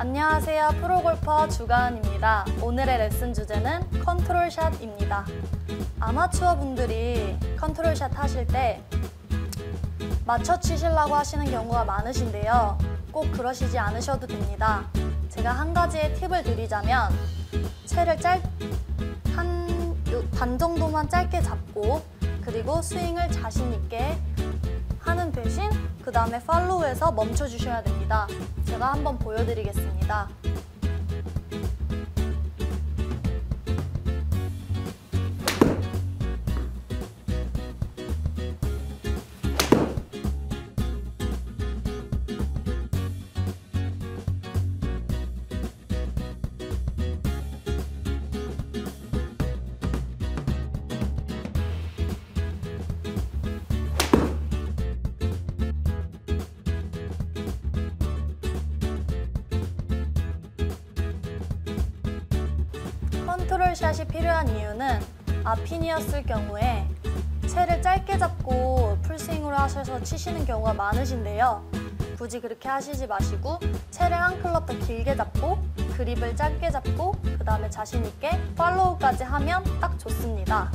안녕하세요. 프로골퍼 주가은입니다. 오늘의 레슨 주제는 컨트롤샷입니다. 아마추어 분들이 컨트롤샷 하실 때 맞춰 치시려고 하시는 경우가 많으신데요. 꼭 그러시지 않으셔도 됩니다. 제가 한 가지의 팁을 드리자면 채를 짧, 한 반 정도만 짧게 잡고 그리고 스윙을 자신 있게 하는 대신 그 다음에 팔로우에서 멈춰 주셔야 됩니다. 제가 한번 보여드리겠습니다. 컨트롤 샷이 필요한 이유는 아핀이었을 경우에 채를 짧게 잡고 풀스윙으로 하셔서 치시는 경우가 많으신데요. 굳이 그렇게 하시지 마시고 채를 한 클럽 더 길게 잡고 그립을 짧게 잡고 그 다음에 자신 있게 팔로우까지 하면 딱 좋습니다.